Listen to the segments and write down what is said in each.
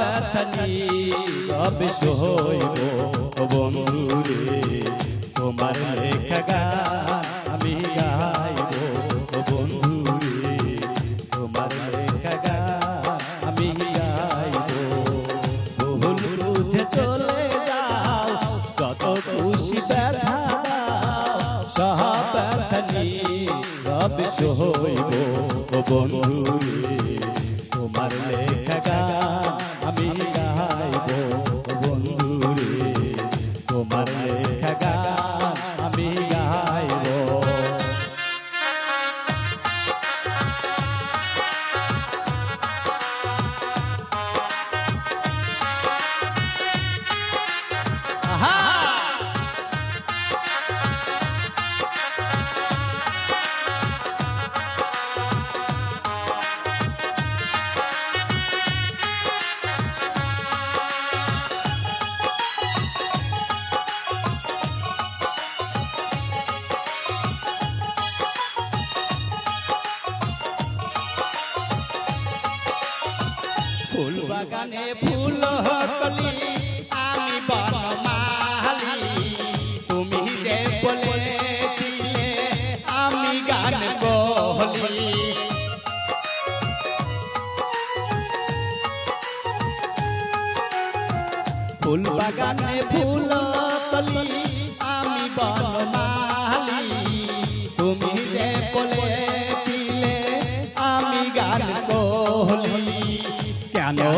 ব্যথানি রবে সইব বন্ধু রে তোমার লেখা আমি গাইব বন্ধু রে তোমার লেখা গান আমি গাইব ভুল বুঝে চলে যাও কত খুশি ব্যথা সহ ব্যথানি রবে সইব বন্ধু রে তোমার লেখা ফুল বাগানে ফুল কলি আমি বনমালি তুমি যে বলেছিলে আমি গান বলি ফুল বাগানে ফুল কলি আমি বনমালি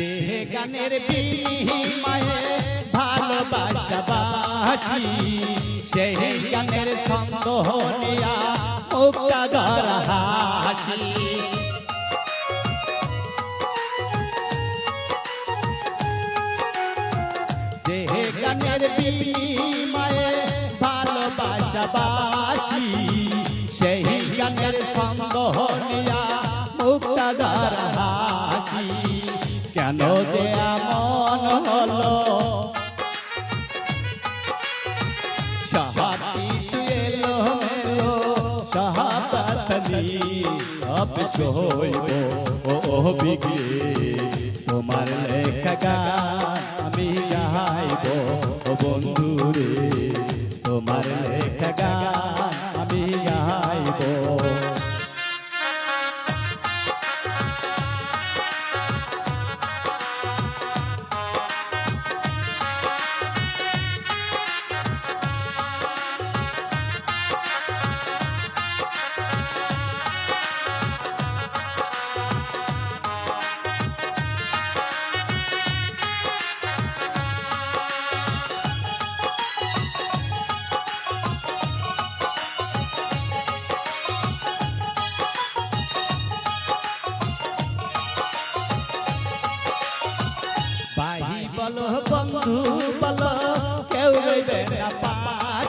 যে গানের বিনিময়ে ভালোবাসা বাসি। সেই গানের ছন্দ হলিয়া মুক্তাগার হাসি। যে গানের বিনিময়ে ভালোবাসা বাসি। সেই গানের ছন্দ হলিয়া মুক্তাগার হাসি এমন হলো। সাহাবি এলো মেলো সাহাবাতনি সব সইব ও ও তোমার লেখা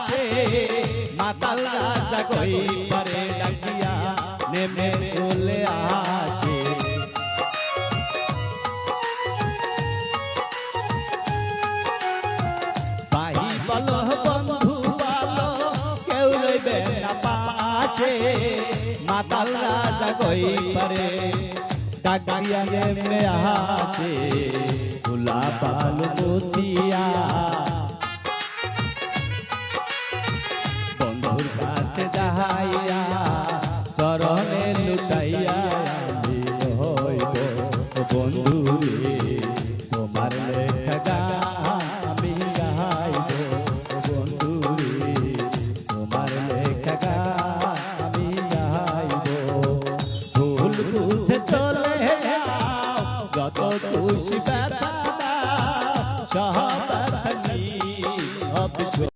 পাছে মাতাল রাজা কই পারে ডাকিয়া, নেমে চলে আসে। ভাই বলো, বন্ধু বলো, কেউ রইবে না পাছে মাতাল রাজা কই পারে ডাকিয়া, নেমে আসে। তুলা পাল বসিয়া ಕಾಣಬಹುದು